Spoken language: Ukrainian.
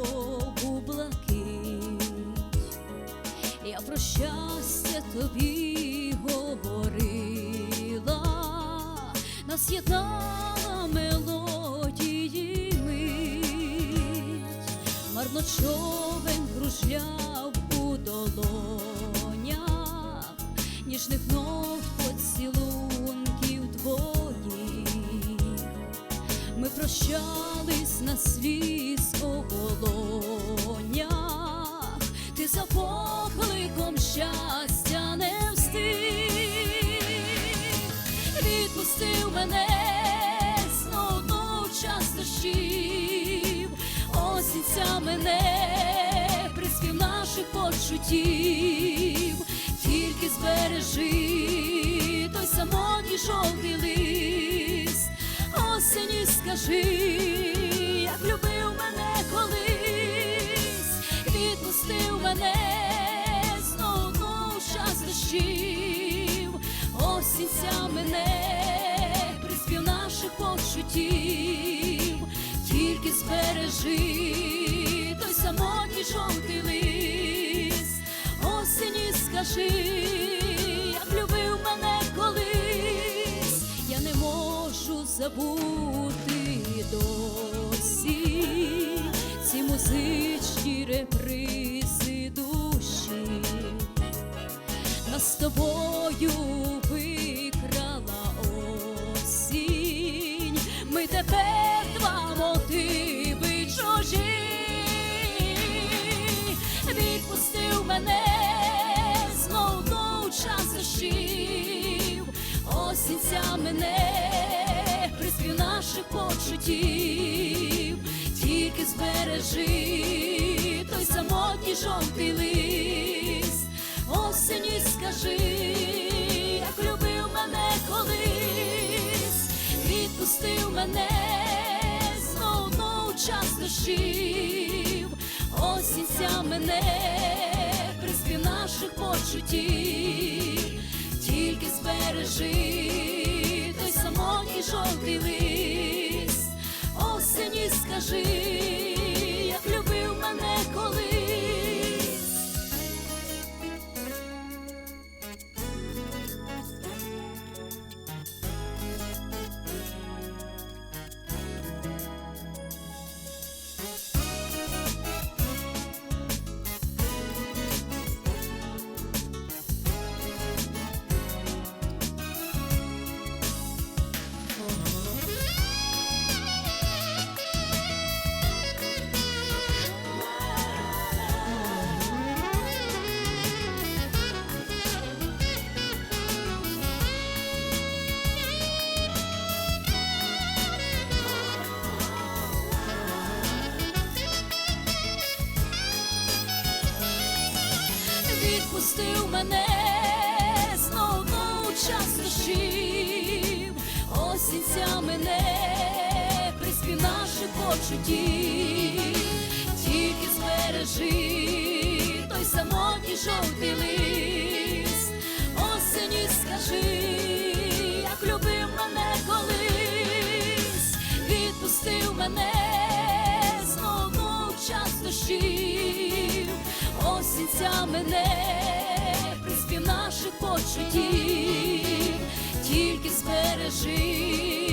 смерекову блакить. Я про щастя тобі говорила, нас єднала мелодії мить, марно кружляв у долонях, на світ ти за покликом щастя не встиг, відпустив мене знову час дощів, осінця мене приспів наших почуттів, тільки збережи той самотній жовтий лист, осені скажи, відпустив мене знову час дощів, осінця мене приспів наших почуттів, тільки збережи той самотній жовтий лист, осені скажи, як любив мене колись, я не можу забути досі ці музичні репризи душі. Нас з тобою викрала осінь, ми тепер два мотиви чужі, відпустив мене знову час дощів, осінця мене приспів наших почуттів, тільки збережи той самотній жовтий лист, осені скажи, як любив мене колись, відпустив мене знову час дощів, осінця мене приспів наших почуттів, тільки збережи жовтий лист, осені скажи, відпустив мене знову час дощів, осінця мене приспів наших почуттів, тільки збережи той самотній жовтий лист, осені скажи, як любив мене колись, відпустив мене знову час дощів, осінця мене приспів наших почуттів, тільки збережи